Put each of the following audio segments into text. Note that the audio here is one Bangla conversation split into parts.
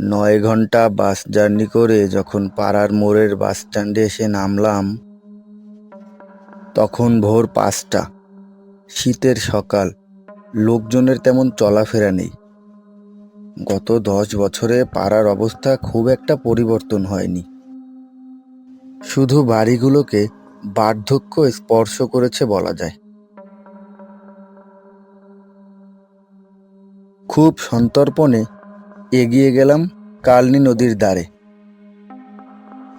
নয় ঘণ্টা বাস জার্নি করে যখন পাড়ার মোড়ের বাস স্ট্যান্ডে এসে নামলাম, তখন ভোর পাঁচটা। শীতের সকাল। লোকজনের তেমন চলাফেরা নেই। গত দশ বছরে পাড়ার অবস্থা খুব একটা পরিবর্তন হয়নি। শুধু বাড়িগুলোকে বার্ধক্য স্পর্শ করেছে বলা যায়। খুব সন্তর্পণে এগিয়ে গেলাম কালনি নদীর ধারে।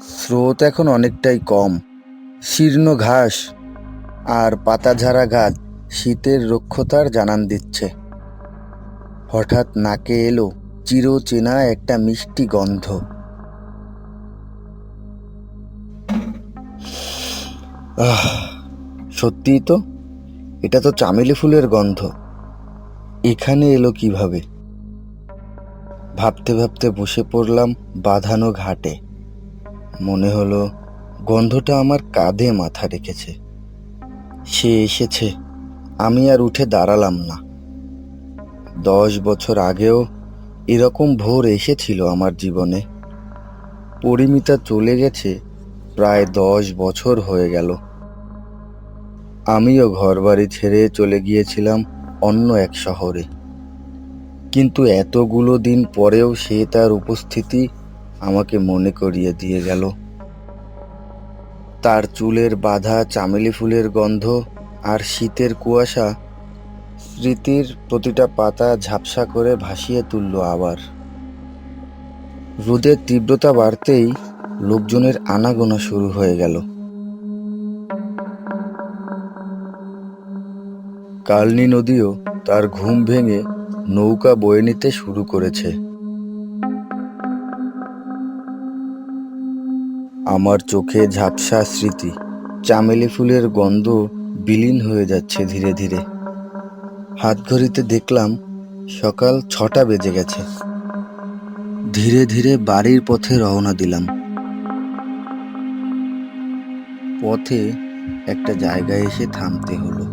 স্রোত এখন অনেকটাই কম। শীর্ণ ঘাস আর পাতাঝাড়া গাছ শীতের রক্ষতার জানান দিচ্ছে। হঠাৎ নাকে এলো চিরচেনা একটা মিষ্টি গন্ধ। আহ, সত্যিই তো? এটা তো চামেলি ফুলের গন্ধ। এখানে এলো কীভাবে? ভাবতে ভাবতে বসে পড়লাম বাঁধানো ঘাটে। মনে হলো গন্ধটা আমার কাঁধে মাথা রেখেছে। সে এসেছে, আমি আর উঠে দাঁড়ালাম না। দশ বছর আগেও এরকম ভোর এসেছিল আমার জীবনে। পরিমিতা চলে গেছে, প্রায় দশ বছর হয়ে গেল। আমিও ঘরবাড়ি ছেড়ে চলে গিয়েছিলাম অন্য এক শহরে। কিন্তু এতগুলো দিন পরেও সে তার উপস্থিতি আমাকে মনে করিয়ে দিয়ে গেল। তার চুলের বাঁধা, চামেলি ফুলের গন্ধ আর শীতের কুয়াশা স্মৃতির প্রতিটা পাতা ঝাপসা করে ভাসিয়ে তুলল আবার। রোদের তীব্রতা বাড়তেই লোকজনের আনাগোনা শুরু হয়ে গেল। কালনি নদীও তার ঘুম ভেঙে নৌকা বয়ে নিতে শুরু করেছে। আমার চোখে ঝাপসা স্মৃতি, চামেলি ফুলের গন্ধ বিলীন হয়ে যাচ্ছে ধীরে ধীরে। হাত ঘড়িতে দেখলাম সকাল ছটা বেজে গেছে। ধীরে ধীরে বাড়ির পথে রওনা দিলাম। পথে একটা জায়গায় এসে থামতে হলো।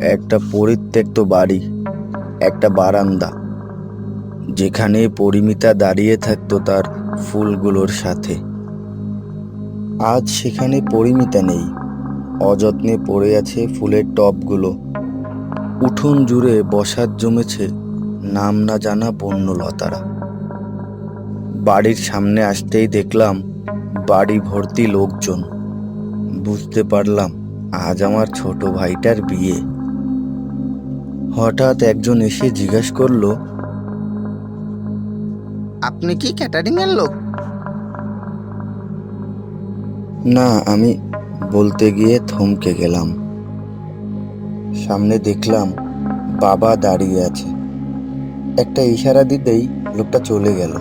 একটা পরিত্যক্ত বাড়ি। একটা বারান্দা, যেখানে পরিমিতা দাঁড়িয়ে থাকত তার ফুলগুলোর সাথে। আজ সেখানে পরিমিতা নেই, অযত্নে পড়ে আছে ফুলের টবগুলো। উঠোন জুড়ে বসার জমেছে নাম না জানা বন্যলতারা বাড়ির সামনে আসতেই দেখলাম বাড়ি ভর্তি লোকজন। বুঝতে পারলাম আজ আমার ছোট ভাইটার বিয়ে। হঠাৎ একজন এসে জিজ্ঞাসা করল আপনি কি ক্যাটারিং এর লোক? না আমি বলতে গিয়ে থমকে গেলাম। সামনে দেখলাম বাবা দাঁড়িয়ে আছে। একটা ইশারা দিতেই লোকটা চলে গেল।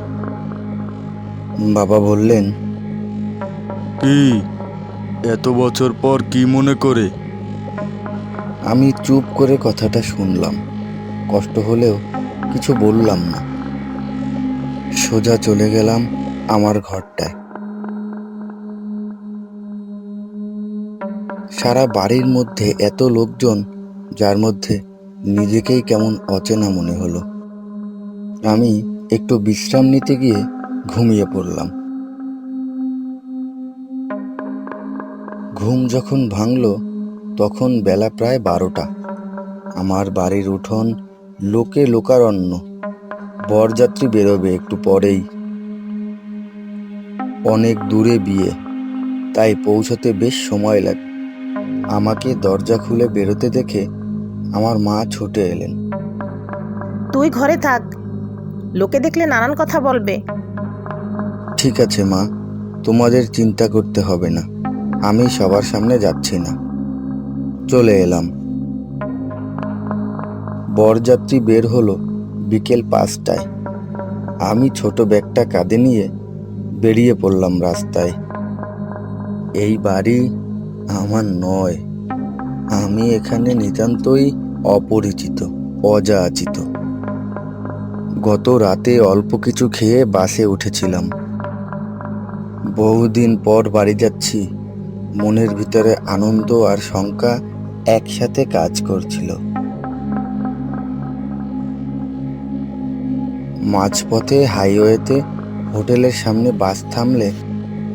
বাবা বললেন কি? এত বছর পর কি মনে করে? আমি চুপ করে কথাটা শুনলাম। কষ্ট হলেও কিছু বললাম না। সোজা চলে গেলাম আমার ঘরটায়। সারা বাড়ির মধ্যে এত লোকজন, যার মধ্যে নিজেকেই কেমন অচেনা মনে হলো। আমি একটু বিশ্রাম নিতে গিয়ে ঘুমিয়ে পড়লাম। ঘুম যখন ভাঙলো তখন বেলা প্রায় বারোটা। আমার বাড়ির উঠোন লোকে লোকারণ্য। বরযাত্রী বেরোবে একটু পরেই। অনেক দূরে বিয়ে। তাই পৌঁছতে বেশ সময় লাগে। আমাকে দরজা খুলে বেরোতে দেখে আমার মা ছুটে এলেন। তুই ঘরে থাক। লোকে দেখলে নানান কথা বলবে। ঠিক আছে মা তোমাদের চিন্তা করতে হবে না। আমি সবার সামনে যাচ্ছি না। চলে এলাম। বরযাত্রী বের হলো বিকেল পাঁচটায়। আমি ছোট ব্যাগটা কাঁধে নিয়ে বেরিয়ে পড়লাম রাস্তায়। এই বাড়ি আমার নয়। আমি এখানে নিতান্তই অপরিচিত, অযাচিত। গত রাতে অল্প কিছু খেয়ে বাসে উঠেছিলাম। বহুদিন পর বাড়ি যাচ্ছি। মনের ভিতরে আনন্দ আর শঙ্কা একসাথে কাজ করছিল। মাঝপথে হাইওয়েতে হোটেলের সামনে বাস থামলে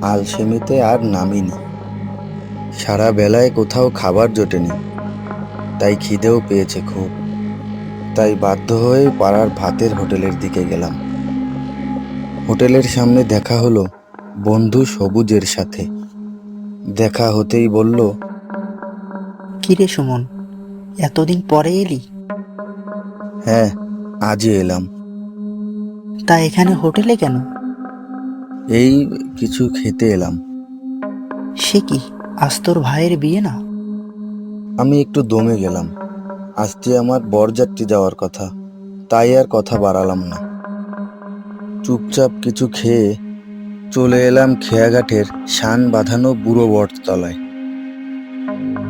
আলসেমিতে আর নামিনি। সারা বেলায় কোথাও খাবার জোটেনি, তাই খিদেও পেয়েছে খুব। তাই বাধ্য হয়ে পাড়ার ভাতের হোটেলের দিকে গেলাম। হোটেলের সামনে দেখা হলো বন্ধু সবুজের সাথে। দেখা হতেই বলল কিরে সুমন? এতদিন পরে এলি? হ্যাঁ আজই এলাম। তা এখানে হোটেলে কেন? এই কিছু খেতে এলাম। সে কি আজ তোর ভাইয়ের বিয়ে না? আমি একটু দমে গেলাম। আজকে আমার বরযাত্রী যাওয়ার কথা তাই আর কথা বাড়ালাম না। চুপচাপ কিছু খেয়ে চলে এলাম খেয়াঘাটের শান বাঁধানো বুড়ো বটতলায়।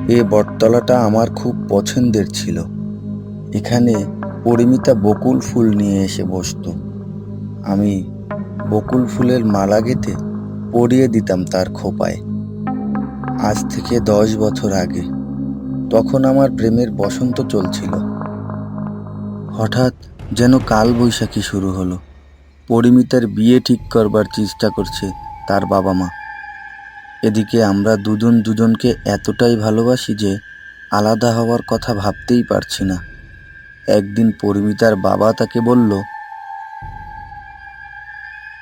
এ বটতলাটা আমার খুব পছন্দের ছিল। এখানে পরিমিতা বকুল ফুল নিয়ে এসে বসতো। আমি বকুল ফুলের মালা গেঁথে পরিয়ে দিতাম তার খোপায়। আজ থেকে দশ বছর আগে তখন আমার প্রেমের বসন্ত চলছিল। হঠাৎ যেন কাল বৈশাখী শুরু হলো। পরিমিতার বিয়ে ঠিক করবার চেষ্টা করছে তার বাবা মা। এদিকে আমরা দুজন দুজনকে এতটাই ভালোবাসি যে আলাদা হওয়ার কথা ভাবতেই পারছি না। একদিন পরিমিতার বাবা তাকে বলল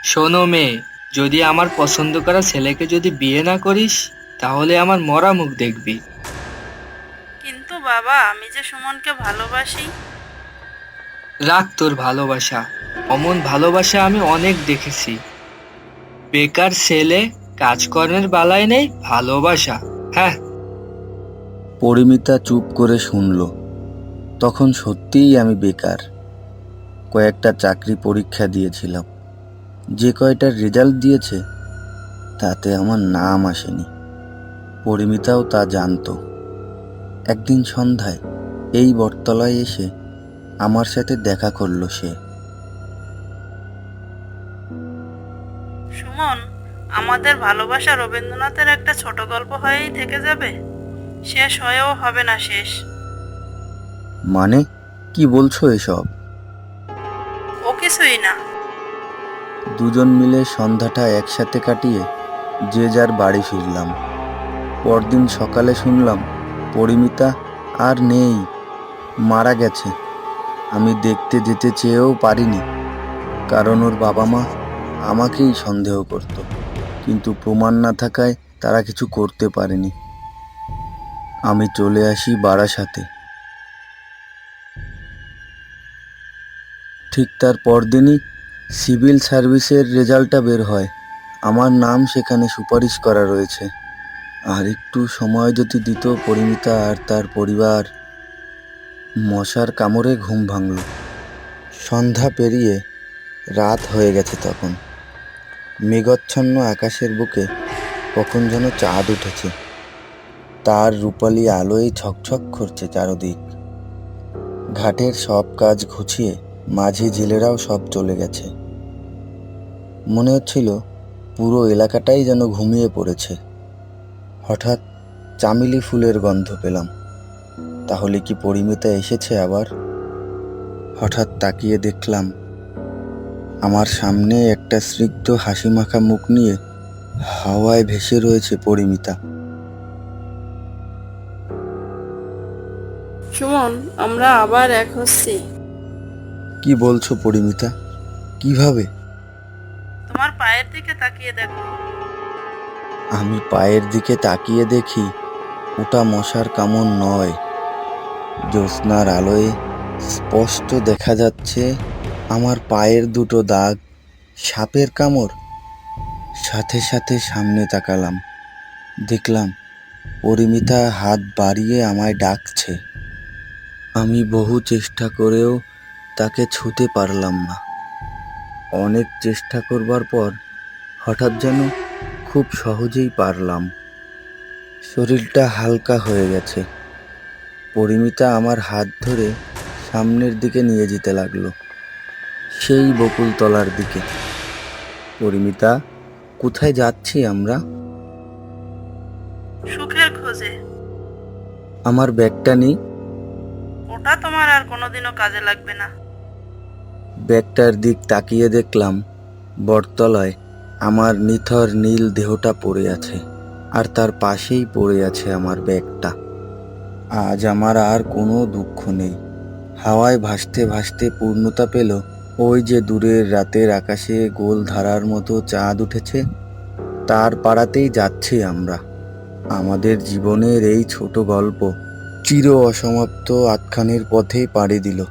শোনো মেয়ে যদি আমার পছন্দ করা ছেলেকে যদি বিয়ে না করিস তাহলে আমার মরা মুখ দেখবি। কিন্তু বাবা আমি যে সুমনকে ভালোবাসি? রাখ তোর ভালোবাসা অমন ভালোবাসা আমি অনেক দেখেছি। বেকার ছেলে কাজকর্মের বালায় নেই ভালোবাসা হ্যাঁ। পরিমিতা চুপ করে শুনল। তখন সত্যিই আমি বেকার। কয়েকটা চাকরি পরীক্ষা দিয়েছিলাম। যে কয়টার রেজাল্ট দিয়েছে তাতে আমার নাম আসেনি। পরিমিতাও তা জানতো। একদিন সন্ধ্যায় এই বটতলায় এসে আমার সাথে দেখা করল সে। সুমন আমাদের ভালোবাসা রবীন্দ্রনাথের একটা ছোট গল্প হয়েই থেকে যাবে। শেষ হয়েও হবে না শেষ। মানে? কি বলছো এসব? ও কিছুই না। দুজন মিলে সন্ধ্যাটা একসাথে কাটিয়ে যে যার বাড়ি ফিরলাম। পরদিন সকালে শুনলাম পরিমিতা আর নেই মারা গেছে। আমি দেখতে যেতে চেয়েও পারিনি কারণ ওর বাবা মা আমাকেই সন্দেহ করত। কিন্তু প্রমাণ না থাকায় তারা কিছু করতে পারেনি। আমি চলে আসি বারাসাতে। ঠিক তার পরদিনই সিভিল সার্ভিসের রেজাল্টটা বের হয়। আমার নাম সেখানে সুপারিশ করা রয়েছে। আর একটু সময় যদি দিত পরিমিতা আর তার পরিবার, মশার কামড়ে ঘুম ভাঙল। সন্ধ্যা পেরিয়ে রাত হয়ে গেছে তখন। মেঘাচ্ছন্ন আকাশের বুকে কখন যেন চাঁদ উঠেছে। তার রূপালি আলোয় ছকছক করছে চারদিক। ঘাটের সব কাজ ঘুচিয়ে মাঝি জেলেরাও সব চলে গেছে। মনে হচ্ছিল পুরো এলাকাটাই যেন ঘুমিয়ে পড়েছে। হঠাৎ চামেলি ফুলের গন্ধ পেলাম। তাহলে কি পরিমিতা এসেছে আবার? হঠাৎ তাকিয়ে দেখলাম আমার সামনে একটা স্নিগ্ধ হাসি মাখা মুখ নিয়ে হাওয়ায় ভেসে রয়েছে পরিমিতা। সুমন আমরা আবার এক হচ্ছি। কি বলছো পরিমিতা? কীভাবে? তোমার পায়ের দিকে তাকিয়ে দেখো। আমি পায়ের দিকে তাকিয়ে দেখি ওটা মশার কামড় নয়। জ্যোৎস্নার আলোয় স্পষ্ট দেখা যাচ্ছে আমার পায়ের দুটো দাগ সাপের কামড়। সাথে সাথে সামনে তাকালাম। দেখলাম পরিমিতা হাত বাড়িয়ে আমায় ডাকছে। আমি বহু চেষ্টা করেও তাকে ছুতে পারলাম না। অনেক চেষ্টা করবার পর হঠাৎ যেন খুব সহজেই পারলাম। শরীরটা হালকা হয়ে গেছে। পরিমিতা আমার হাত ধরে সামনের দিকে নিয়ে যেতে লাগল। সেই বকুলতলার দিকে। পরিমিতা কোথায় যাচ্ছি আমরা? সুখের খোঁজে। আমার ব্যাগটা নেই। ওটা তোমার আর কোনোদিনও কাজে লাগবে না। ব্যাগটার দিক তাকিয়ে দেখলাম বটতলায় আমার নিথর নীল দেহটা পড়ে আছে আর তার পাশেই পড়ে আছে আমার ব্যাগটা। আজ আমার আর কোনো দুঃখ নেই। হাওয়ায় ভাসতে ভাসতে পূর্ণতা পেল ওই যে দূরের রাতের আকাশে গোল ধারার মতো চাঁদ উঠেছে, তার পাড়াতেই যাচ্ছি আমরা। আমাদের জীবনের এই ছোট গল্প চির অসমাপ্ত আটখানের পথেই পাড়ি দিল।